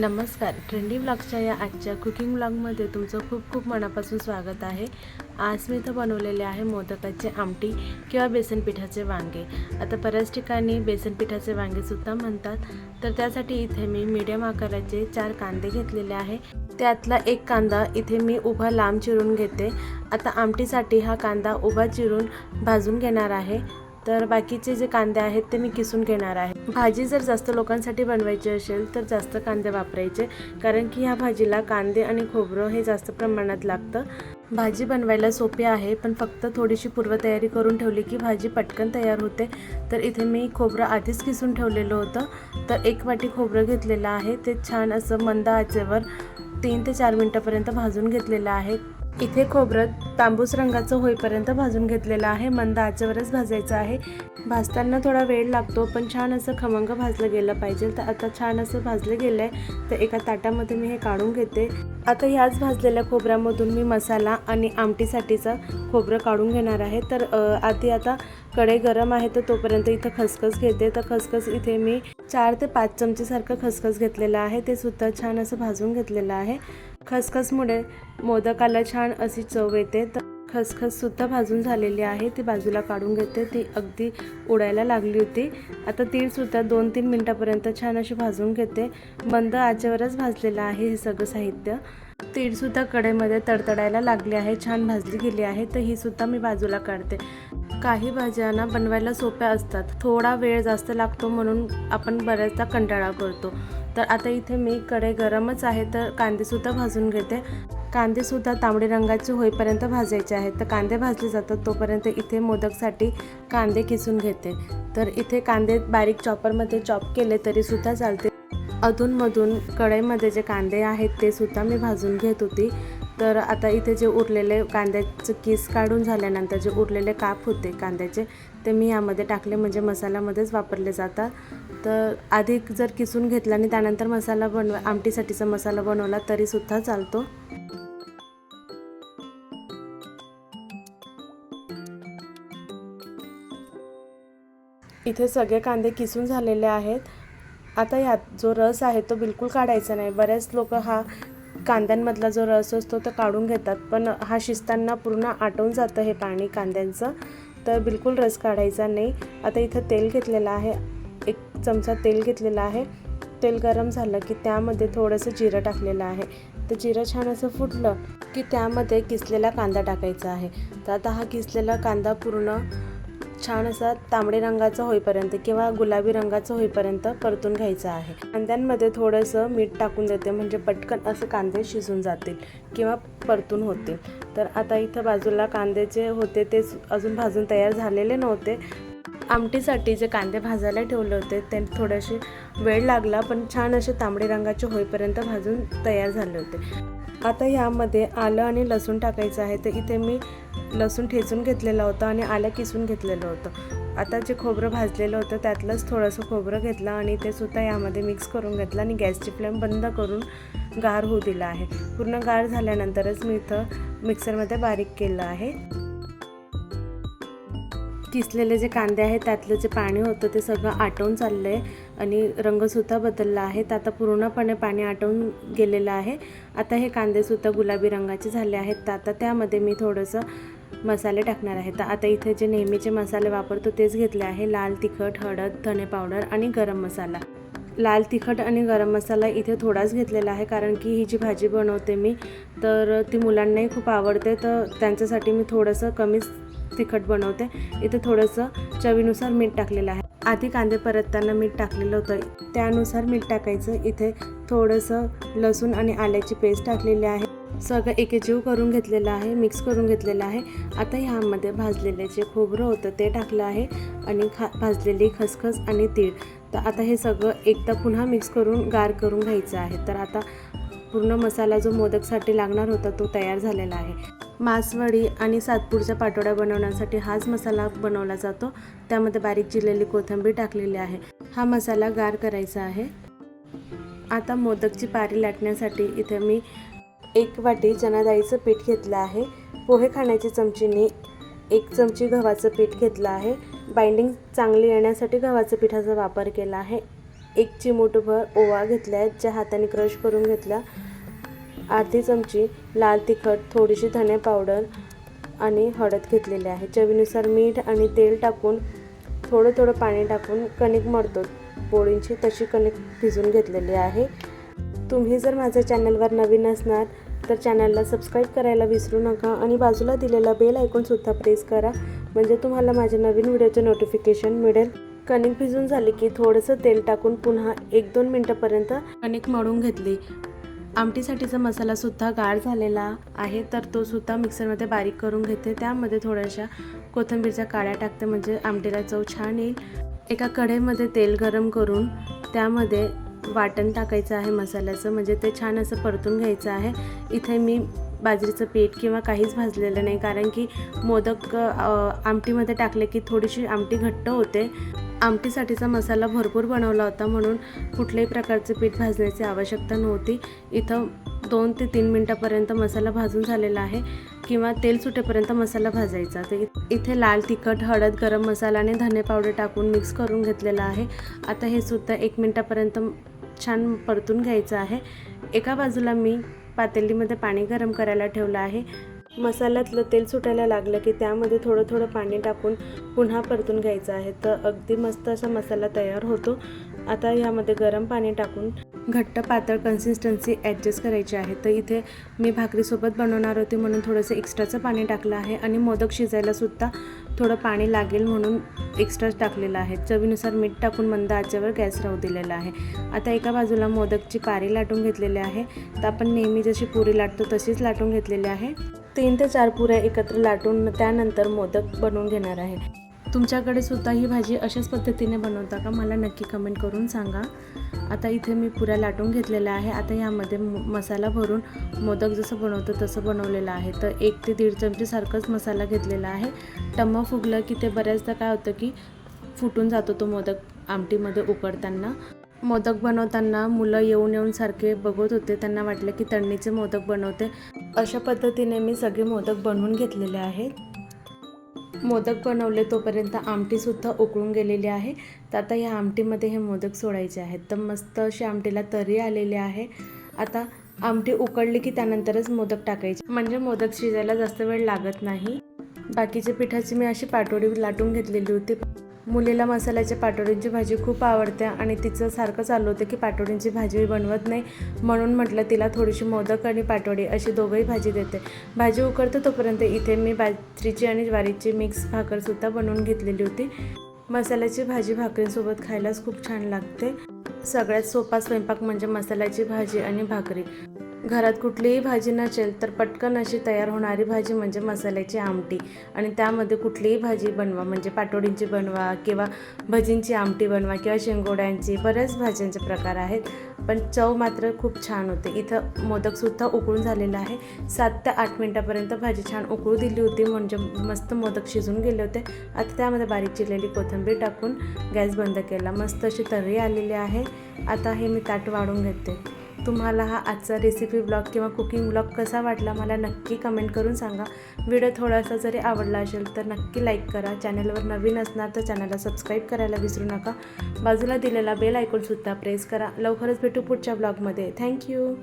नमस्कार. ट्रेंडी ब्लॉगच्या या आजच्या कुकिंग ब्लॉगमध्ये तुमचं खूप खूप मनापासून स्वागत आहे. आज मी इथं बनवलेले आहे मोदकाचे आमटी किंवा बेसन पिठाचे वांगे. आता बऱ्याच ठिकाणी बेसन पिठाचे वांगेसुद्धा म्हणतात. तर त्यासाठी इथे मी मीडियम आकाराचे चार कांदे घेतलेले आहे. त्यातला एक कांदा इथे मी उभा लांब चिरून घेते. आता आमटीसाठी हा कांदा उभा चिरून भाजून घेणार आहे. तर बाकीचे जे कांदे आहेत ते मी किसून घेणार आहे. भाजी जर जास्त लोकांसाठी बनवायची असेल तर जास्त कांदे वापरायचे कारण की ह्या भाजीला कांदे आणि खोबरं हे जास्त प्रमाणात लागतं. भाजी बनवायला सोपी आहे पण फक्त थोडीशी पूर्वतयारी करून ठेवली की भाजी पटकन तयार होते. तर इथे मी खोबरं आधीच किसून ठेवलेलं होतं. तर एक वाटी खोबरं घेतलेलं आहे. ते छान असं मंद आचेवर तीन ते चार मिनटापर्यंत भाजून घेतलेलं आहे. इथे खोबरं तांबूस रंगाचं होईपर्यंत भाजून घेतलेलं आहे. मंद आचेवरच भाजायचं आहे. भाजताना थोडा वेळ लागतो पण छान असं खमंग भाजलं गेलं पाहिजे. तर आता छान असं भाजलं गेलं आहे तर एका ताटामध्ये मी हे काढून घेते. आता ह्याच भाजलेल्या खोबऱ्यामधून मी मसाला आणि आमटीसाठीचं खोबरं काढून घेणार आहे. तर आधी आता कढई गरम आहे तर तोपर्यंत इथं खसखस घेते. तर खसखस इथे मी चार ते पाच चमचेसारखं खसखस घेतलेलं आहे. ते सुद्धा छान असं भाजून घेतलेलं आहे. खसखसमुळे मोदकाला छान अशी चव येते. तर खसखससुद्धा भाजून झालेली आहे. ती बाजूला काढून घेते. ती अगदी उडायला लागली होती. आता तीळसुद्धा दोन तीन मिनटापर्यंत छान अशी भाजून घेते. मंद आचेवरच भाजलेलं आहे हे सगळं साहित्य. तीळसुद्धा कडेमध्ये तडतडायला लागली आहे. छान भाजली गेली आहे. तर ही सुद्धा मी बाजूला काढते. काही भाज्यांना बनवायला सोप्या असतात. थोडा वेळ जास्त लागतो म्हणून आपण बऱ्याचदा कंटाळा करतो. तर आता इथे मी कढई गरमच आहे तर कांदेसुद्धा भाजून घेते. कांदेसुद्धा तांबडी रंगाचे होईपर्यंत भाजायचे आहेत. तर कांदे भाजले जातात तोपर्यंत इथे मोदकसाठी कांदे किसून घेते. तर इथे कांदे बारीक चॉपरमध्ये चॉप केले तरीसुद्धा चालते अधूनमधून कढईमध्ये जे कांदे आहेत ते सुद्धा मी भाजून घेत होती. तर आता इथे जे उरलेले कांद्याचं किस काढून झाल्यानंतर जे उरलेले काप होते कांद्याचे ते मी यामध्ये टाकले म्हणजे मसाल्यामध्येच वापरले जातात. तर आधी जर किसून घेतला आणि त्यानंतर मसाला बनवा आमटीसाठीचा मसाला बनवला तरीसुद्धा चालतो. इथे सगळे कांदे किसून झालेले आहेत. आता यात जो रस आहे तो बिलकुल काढायचा नाही. बरेच लोक हा कांद्यांमधला जो रस असतो तो काढून घेतात पण हा शिजताना पूर्ण आटवून जातं हे पाणी कांद्यांचं. तर बिलकुल रस काढायचा नाही. आता इथं तेल घेतलेलं आहे. एक चमचा तेल घेतलेला आहे. तेल गरम झालं की त्यामध्ये थोडंसं जिरं टाकलेलं आहे. तर जिरं छान असं फुटलं की त्यामध्ये किसलेला कांदा टाकायचा आहे. तर आता हा किसलेला कांदा पूर्ण छान असा तांबडे रंगाचा होईपर्यंत किंवा गुलाबी रंगाचा होईपर्यंत परतून घ्यायचा आहे. कांद्यांमध्ये थोडंसं मीठ टाकून देते म्हणजे पटकन असं कांदे शिजून जातील किंवा परतून होतील. तर आता इथं बाजूला कांदे जे होते ते अजून भाजून तयार झालेले नव्हते. आमटीसाठी जे कांदे भाजायला ठेवले होते ते थोडेसे वेळ लागला पण छान असे तांबडे रंगाचे होईपर्यंत भाजून तयार झाले होते. आता यामध्ये आलं आणि लसूण टाकायचं आहे तर इथे मी लसूण ठेचून घेतलेलं होतं आणि आलं किसून घेतलेलं होतं. आता जे खोबरं भाजलेलं होतं त्यातलंच थोडंसं खोबरं घेतलं आणि ते सुद्धा यामध्ये मिक्स करून घेतलं आणि गॅसची फ्लेम बंद करून गार होऊ दिला आहे. पूर्ण गार झाल्यानंतरच मी इथं मिक्सरमध्ये बारीक केलं आहे. किसलेले जे कांदे आहेत त्यातलं जे पाणी होतं ते सगळं आटवून चाललं आहे आणि रंगसुद्धा बदलला आहे. तर आता पूर्णपणे पाणी आटवून गेलेलं आहे. आता हे कांदेसुद्धा गुलाबी रंगाचे झाले आहेत. तर आता त्यामध्ये मी थोडंसं मसाले टाकणार आहे. तर आता इथे जे नेहमीचे मसाले वापरतो तेच घेतले आहे. लाल तिखट हळद धने पावडर आणि गरम मसाला. लाल तिखट आणि गरम मसाला इथे थोडाच घेतलेला आहे कारण की ही जी भाजी बनवते मी तर ती मुलांनाही खूप आवडते. तर त्यांच्यासाठी मी थोडंसं कमीच तिखट बनवते. इथे थोडंसं चवीनुसार मीठ टाकलेलं आहे. आधी कांदे परतताना मीठ टाकलेलं होतं. त्यानुसार मीठ टाकायचं. इथे थोडंसं लसूण आणि आल्याची पेस्ट टाकलेली आहे. सगळं एकजीव करून घेतलेलं आहे. मिक्स करून घेतलेलं आहे. आता ह्यामध्ये भाजलेले जे खोबरं होतं ते टाकलं आहे. आणि खा भाजलेली खसखस आणि तीळ. तर आता हे सगळं एकदा पुन्हा मिक्स करून गार करून घ्यायचं आहे. तर आता पूर्ण मसाला जो मोदकसाठी लागणार होता तो तयार झालेला आहे. मांसवडी आणि सातपूरच्या पाटोड्या बनवण्यासाठी हाच मसाला बनवला जातो. त्यामध्ये बारीक चिरलेली कोथिंबीर टाकलेली आहे. हा मसाला गार करायचा आहे. आता मोदकची पारी लाटण्यासाठी इथे मी एक वाटी चना डाळीचं पीठ घेतलं आहे. पोहे खाण्याची चमचीने एक चमची गव्हाचं पीठ घेतलं आहे. बाइंडिंग चांगली येण्यासाठी गव्हाचं पिठाचा वापर केला आहे. एक चिमूटभर ओवा घेतला आहे ज्या हाताने क्रश करून घेतला अर्धी चमची लाल तिखट थोडीशी धने पावडर आणि हळद घेतलेली आहे. चवीनुसार मीठ आणि तेल टाकून थोडं थोडं पाणी टाकून कणिक मळतो. पोळींची तशी कणिक भिजून घेतलेली आहे. तुम्ही जर माझ्या चॅनलवर नवीन असणार तर चॅनलला सबस्क्राईब करायला विसरू नका आणि बाजूला दिलेला बेल ऐकूनसुद्धा प्रेस करा. म्हणजे तुम्हाला माझ्या नवीन व्हिडिओचे नोटिफिकेशन मिळेल. कणिक भिजून झाली की थोडंसं तेल टाकून पुन्हा एक दोन मिनटापर्यंत कणिक मळून घेतली. आमटीसाठीचा मसालासुद्धा गाळ झालेला आहे तर तो सुद्धा मिक्सरमध्ये बारीक करून घेते. त्यामध्ये थोड्याशा कोथिंबीरच्या काड्या टाकते म्हणजे आमटीला चव छान येईल. एका कढईमध्ये तेल गरम करून त्यामध्ये वाटण टाकायचं आहे मसाल्याचं म्हणजे ते छान असं परतून घ्यायचं आहे. इथे मी बाजरीचं पीठ किंवा काहीच भाजलेलं नाही कारण की मोदक आमटीमध्ये टाकले की थोडीशी आमटी घट्ट होते. आमटीसाठीचा मसाला भरपूर बनवला होता म्हणून कुठल्याही प्रकारचे पीठ भाजण्याची आवश्यकता नव्हती. इथं दोन ते तीन मिनटापर्यंत मसाला भाजून झालेला आहे किंवा तेल सुटेपर्यंत मसाला भाजायचा. तर इथे लाल तिखट हळद गरम मसाला आणि धने पावडर टाकून मिक्स करून घेतलेलं आहे. आता हे सुद्धा एक मिनटापर्यंत छान परतून घ्यायचं आहे. एका बाजूला मी पातेलीमध्ये पाणी गरम करायला ठेवलं आहे. मसाल्यातलं तेल सुटायला लागलं की त्यामध्ये थोडं थोडं पाणी टाकून पुन्हा परतून घ्यायचं आहे. तर अगदी मस्त असा मसाला तयार होतो. आता ह्यामध्ये गरम पाणी टाकून घट्ट पातळ कन्सिस्टन्सी ॲडजस्ट करायची आहे. तर इथे मी भाकरीसोबत बनवणार होते म्हणून थोडंसं एक्स्ट्राचं पाणी टाकलं आहे आणि मोदक शिजायलासुद्धा थोडं पाणी लागेल म्हणून एक्स्ट्राच टाकलेलं आहे. चवीनुसार मीठ टाकून मंद आचेवर गॅस राहू दिलेला आहे. आता एका बाजूला मोदकची पारी लाटून घेतलेली आहे. तर आपण नेहमी जशी पुरी लाटतो तशीच लाटून घेतलेली आहे. तीन ते चार पुऱ्या एकत्र लाटून त्यानंतर मोदक बनवून घेणार आहे. तुमच्याकडे सुद्धा ही भाजी अशाच पद्धतीने बनवता का? मला नक्की कमेंट करून सांगा. आता इथे मी पुऱ्या लाटून घेतलेल्या आहे. आता यामध्ये म- मसाला भरून मोदक जसं बनवतो तसं बनवलेलं आहे. तर एक ते दीड चमचेसारखंच मसाला घेतलेला आहे. टम फुगलं की ते बऱ्याचदा काय होतं की फुटून जातो तो मोदक आमटीमध्ये उकडताना. मोदक बनवताना मुलं येऊन येऊन सारखे बघत होते. त्यांना वाटलं की तळणीचे मोदक बनवते. अशा पद्धतीने मी सगळे मोदक बनवून घेतलेले आहेत. मोदक बनवले तोपर्यंत आमटीसुद्धा उकळून गेलेली आहे. तर आता ह्या आमटीमध्ये हे मोदक सोडायचे आहेत. तर मस्त अशी आमटीला तरी आलेली आहे. आता आमटी उकळली की त्यानंतरच मोदक टाकायचे. म्हणजे मोदक शिजायला जास्त वेळ लागत नाही. बाकीच्या पिठाची मी अशी पाटोडी लाटून घेतलेली होती. मुलीला मसाल्याच्या पाटोडींची भाजी खूप आवडते आणि तिचं सारखं चालू होतं की पाटोडींची भाजी बनवत नाही. म्हणून म्हटलं तिला थोडीशी मोदक आणि पाटोडी अशी दोघंही भाजी देते. भाजी उकडते तोपर्यंत इथे मी बाजरीची आणि ज्वारीची मिक्स भाकरसुद्धा बनवून घेतलेली होती. मसाल्याची भाजी भाकरीसोबत खायलाच खूप छान लागते. सगळ्यात सोपा स्वयंपाक म्हणजे मसाल्याची भाजी आणि भाकरी. घरात कुठलीही भाजी नसेल तर पटकन अशी तयार होणारी भाजी म्हणजे मसाल्याची आमटी. आणि त्यामध्ये कुठलीही भाजी बनवा म्हणजे पाटोडींची बनवा किंवा भजींची आमटी बनवा किंवा शेंगोड्यांची बऱ्याच भाज्यांचे प्रकार आहेत. पण चव मात्र खूप छान होते. इथं मोदकसुद्धा उकळून झालेलं आहे. सात ते आठ मिनटापर्यंत भाजी छान उकळू दिली होती म्हणजे मस्त मोदक शिजून गेले होते. आता त्यामध्ये बारीक चिरलेली कोथिंबीर टाकून गॅस बंद केला. मस्त अशी तर्री आलेली आहे. आता हे मी ताट वाढून घेते. तुम्हाला हा आजचा रेसिपी ब्लॉग किंवा कुकिंग ब्लॉग कसा वाटला मला नक्की कमेंट करून सांगा. व्हिडिओ थोडासा जरी आवडला असेल तर नक्की लाईक करा. चॅनलवर नवीन असणार तर चॅनलला सबस्क्राईब करायला विसरू नका. बाजूला दिलेला बेल आयकॉनसुद्धा प्रेस करा. लवकरच भेटू पुढच्या ब्लॉगमध्ये थँक्यू